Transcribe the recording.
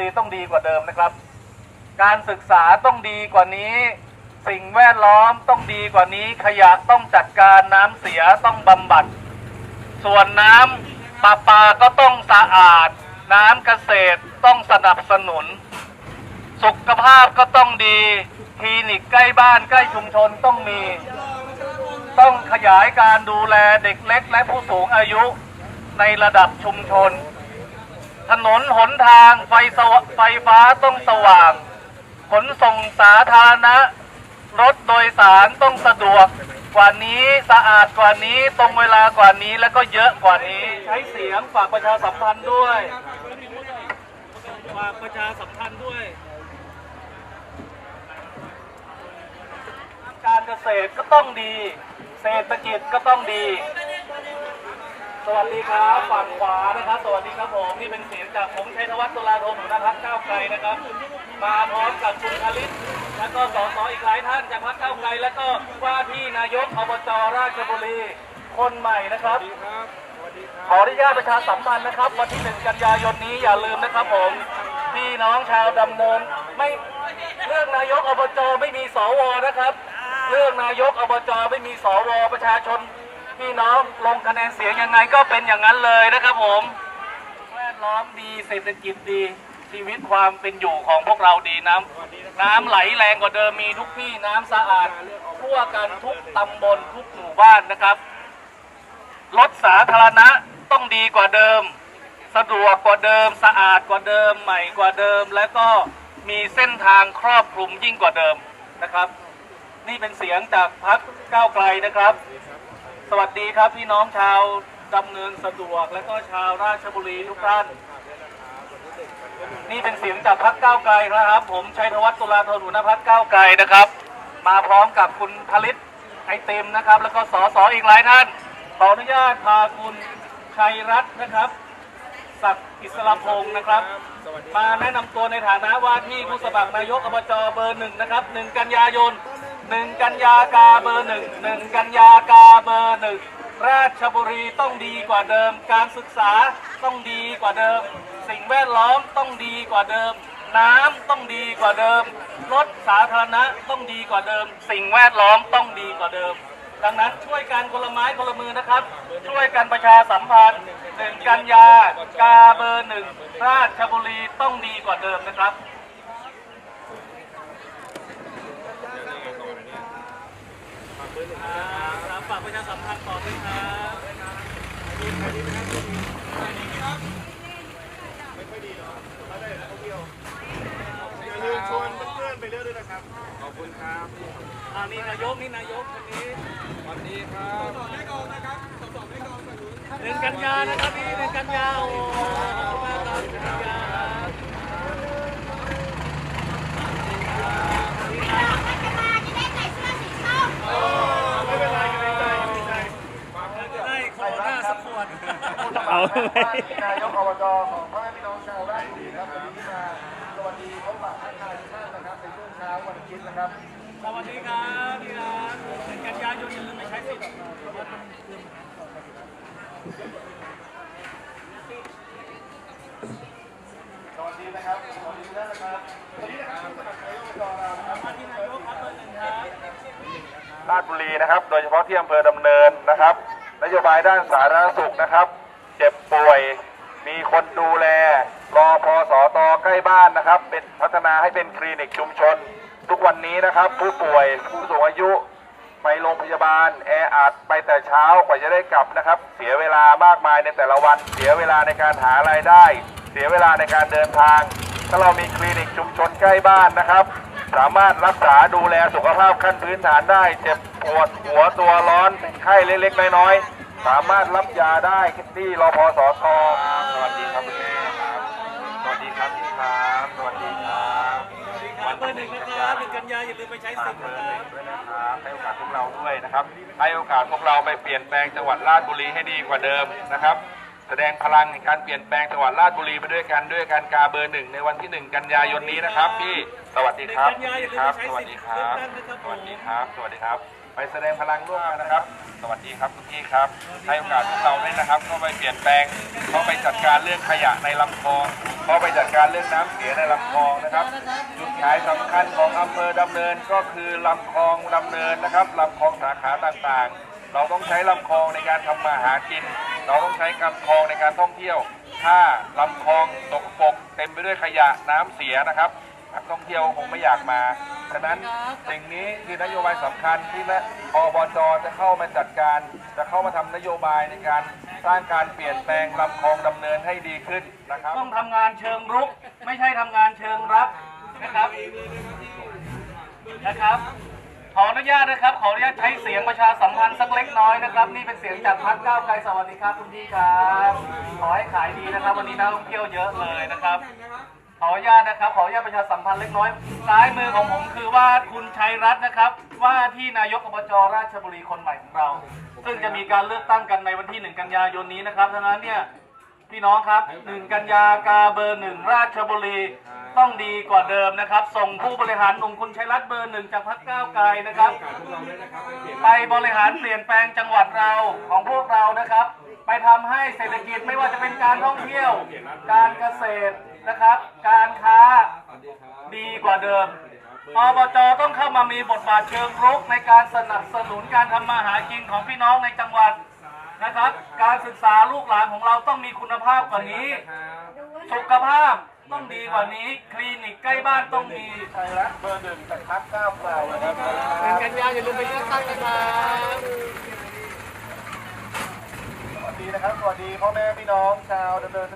รีต้องดีกว่าเดิมนะครับ การศึกษาต้องดีกว่านี้ สิ่งแวดล้อมต้องดีกว่านี้ ขยะต้องจัดการน้ำเสียต้องบำบัด ส่วนน้ำประปาก็ต้องสะอาด น้ำเกษตรต้องสนับสนุน สุขภาพก็ต้องดีคลินิกใกล้บ้านใกล้ชุมชนต้องมี ต้องขยายการดูแลเด็กเล็กและผู้สูงอายุในระดับชุมชน ถนนหนทางไฟสวไฟฟ้าต้องสว่าง ขนส่งสาธารณะ รถโดยสารต้องสะดวกกว่านี้สะอาดกว่านี้ตรงเวลากว่านี้แล้วก็เยอะกว่านี้ ใช้เสียงฝากประชาสัมพันธ์ด้วยฝากประชาสัมพันธ์ด้วย การเกษตรก็ต้องดี เศรษฐกิจก็ต้องดี สวัสดีครับฝั่งขวานะครับ สวัสดีครับผมนี่เป็นเสียงจากผมชัยธวัฒน์ตุลาธนหัวหน้าพักก้าวไกลนะครับ มาพร้อมกับคุณคลิตแล้วก็สสอีกหลายท่านจากพักก้าวไกล แล้วก็ว่าที่นายกอบจราชบุรีคนใหม่นะครับขออนุญาตประชาสัมพันธ์นะครับ วันที่หนึ่งกันยายนนี้อย่าลืมนะครับผมพี่น้องชาวดำเนินไม่เรื่องนายกอบจไม่มีสวนะครับ เรื่องนายกอบจไม่มีสวประชาชน พี่น้องลงคะแนนเสียงยังไงก็เป็นอย่างนั้นเลยนะครับผม แวดล้อมดีเศรษฐกิจดี ชีวิตความเป็นอยู่ของพวกเราดีน้ำน้ำไหลแรงกว่าเดิมมีทุกที่น้ำสะอาดทั่วกันทุกตำบลทุกหมู่บ้านนะครับรถสาธารณะต้องดีกว่าเดิม สะดวกกว่าเดิม สะอาดกว่าเดิม ใหม่กว่าเดิม และก็มีเส้นทางครอบคลุมยิ่งกว่าเดิมนะครับ นี่เป็นเสียงจากพักก้าวไกลนะครับ วัสดีครับพี่น้องชาวดำเนินสะดวกและก็ชาวราชบุรีทุกท่าน นี่เป็นเสียงจากพักเก้าไกลนะครับ ผมชัยธวัฒน์ตุลาธนหัวหน้าพักก้าไกลนะครับ มาพร้อมกับคุณผลิตไอติมนะครับ แล้วก็สอสอีกหลายท่านขออนุญาตพาคุณชัยรัตน์นะครับศักดิ์อิสระพงศ์นะครับ มาแนะนำตัวในฐานะว่าที่ผู้สมัครนายกอบจเบอร์หนึ่งนะครับหนึ่งกันยายน หนึ่งกันยากาเบอร์หนึ่งหนึ่งกันยากาเบอร์หนึ่งราชบุรีต้องดีกว่าเดิม การศึกษาต้องดีกว่าเดิม สิ่งแวดล้อมต้องดีกว่าเดิม น้ำต้องดีกว่าเดิม รถสาธารณะต้องดีกว่าเดิม สิ่งแวดล้อมต้องดีกว่าเดิม ดังนั้นช่วยกันคนละไม้คนละมือนะครับ ช่วยกันประชาสัมพันธ์หนึ่งกันยากาเบอร์หนึ่งราชบุรีต้องดีกว่าเดิมนะครับ ครับฝากประชาสัมพันธ์ต่อด้วยครับอย่าลืมชวนเพื่อนๆไปเรื่อยด้วยนะครับ ขอบคุณครับอ่านี่นายกนี่นายกคนนี้สวัสดีครับหนึ่งกันยานะครับพี่หนึ่งกันยาโอ้ขอบคุณมากครับกันยาครับ ไม่เป็นไรไม่เป็นไรไม่เป็นไร จะได้ขอหน้าสักขวด เอา นายกอบจของพ่อแม่พี่น้องชาวราชบุรีครับวันนี้มาสวัสดีพบปะทักทายทุกท่านนะครับในช่วงเช้าวันอาทิตย์นะครับสวัสดีครับพี่รักหนึ่งกันยายนอย่าลืมไปใช้สิทธิ์สวัสดีนะครับสวัสดีทุกท่านนะครับวันนี้นะครับสมัครนายกอบจเรานะครับมาที่นายกครับเบอร์หนึ่งครับราชบุรีนะครับ โดยเฉพาะที่อำเภอดำเนินนะครับนโยบายด้านสาธารณสุขนะครับ เจ็บป่วย มีคนดูแลรอพอสอตอใกล้บ้านนะครับ เป็นพัฒนาให้เป็นคลินิกชุมชน ทุกวันนี้นะครับ ผู้ป่วยผู้สูงอายุไปโรงพยาบาลแออัดไปแต่เช้ากว่าจะได้กลับนะครับ เสียเวลามากมายในแต่ละวัน เสียเวลาในการหารายได้ เสียเวลาในการเดินทาง ถ้าเรามีคลินิกชุมชนใกล้บ้านนะครับ สามารถรักษาดูแลสุขภาพขั้นพื้นฐานได้ เจ็บปวดหัวตัวร้อนเป็นไข้เล็กๆน้อยๆ สามารถรับยาได้ที่รอพอสอทอสวัสดีครับคุณแม่ครับสวัสดีครับพี่ครับสวัสดีครับเบอร์หนึ่งนะครับหนึ่งกันยาอย่าลืมไปใช้ฝาสิกทธิ์เบอนะร์คหรันึ่บงด้วยนะครับให้โอกาสพวกเราด้วยนะครับให้โอกาสพวกเราไปเปลี่ยนแปลงจังหวัดราชบุรีให้ดีกว่าเดิมนะครับ แสดงพลังในการเปลี่ยนแปลงจังหวัดราชบุรีไปด้วยกันด้วยการกาเบอร์หนึ่งในวันที่หนึ่งกันยายนนี้นะครับพี่สวัสดีครับหนึ่งกันยาอย่าลืมครับไปใช้สวัสสิทดีธิ์ครัเลือบกตั้งนะครับสผมวัสดีครับ สวัสดีครับ ไปแสดงพลังร่วมกันนะครับ สวัสดีครับคุณพี่ครับให้โอกาสพวกเราด้วยนะครับ เข้าไปเปลี่ยนแปลง เข้าไปจัดการเรื่องขยะในลำคลอง เข้าไปจัดการเรื่องน้ำเสียในลำคลองนะครับ จุดขายสำคัญของอำเภอดำเนินก็คือลำคลองดำเนินนะครับลำคลองสาขาต่างๆ เราต้องใช้ลำคลองในการทำมาหากิน เราต้องใช้ลำคลองในการท่องเที่ยว ถ้าลำคลองตกปกเต็มไปด้วยขยะน้ำเสียนะครับนักท่องเที่ยวคงไม่อยากมาฉะนั้นสิ่งนี้คือนโยบายสำคัญที่แม่อบจจะเข้ามาจัดการ จะเข้ามาทำนโยบายในการสร้างการเปลี่ยนแปลงลำคลองดำเนินให้ดีขึ้นนะครับ ต้องทำงานเชิงรุก ไม่ใช่ทำงานเชิงรับนะครับนะครับ ขออนุญาตนะครับ ขออนุญาตใช้เสียงประชาสัมพันธ์สักเล็กน้อยนะครับ นี่เป็นเสียงจากพักก้าวไกลสวัสดีครับคุณพี่ครับ ขอให้ขายดีนะครับ วันนี้นักท่องเที่ยวเยอะเลยนะครับ ขออนุญาตนะครับ ขออนุญาตประชาสัมพันธ์เล็กน้อย ซ้ายมือของผมคือว่าคุณชัยรัตน์นะครับ ว่าที่นายกอบจราชบุรีคนใหม่ของเรา ซึ่งจะมีการเลือกตั้งกันในวันที่ 1 กันยายนนี้นะครับดังนั้นเนี่ยพี่น้องครับ 1 กันยากาเบอร์หนึ่งราชบุรี ต้องดีกว่าเดิมนะครับ ส่งผู้บริหารหนุ่มคุณชัยรัตน์เบอร์หนึ่งจากพรรคก้าวไกลนะครับ ไปบริหารเปลี่ยนแปลงจังหวัดเราของพวกเรานะครับ ไปทำให้เศรษฐกิจไม่ว่าจะเป็นการท่องเที่ยว การเกษตรนะครับ การค้าดีกว่าเดิมอบจต้องเข้ามามีบทบาทเชิงรุกในการสนับสนุนการทำมาหากินของพี่น้องในจังหวัดนะครับ การศึกษาลูกหลานของเราต้องมีคุณภาพกว่านี้ สุขภาพ ต้องดีกว่านี้ คลินิกใกล้บ้านต้องมีชัยรัตน์เบอร์หนึ่งจากพรรคก้าวไกลนะครับหนึ่งกันยาอย่าลืมไปเลือกตั้งนะครับสวัสดีนะครับ สวัสดีพ่อแม่พี่น้องชาวดำเนิน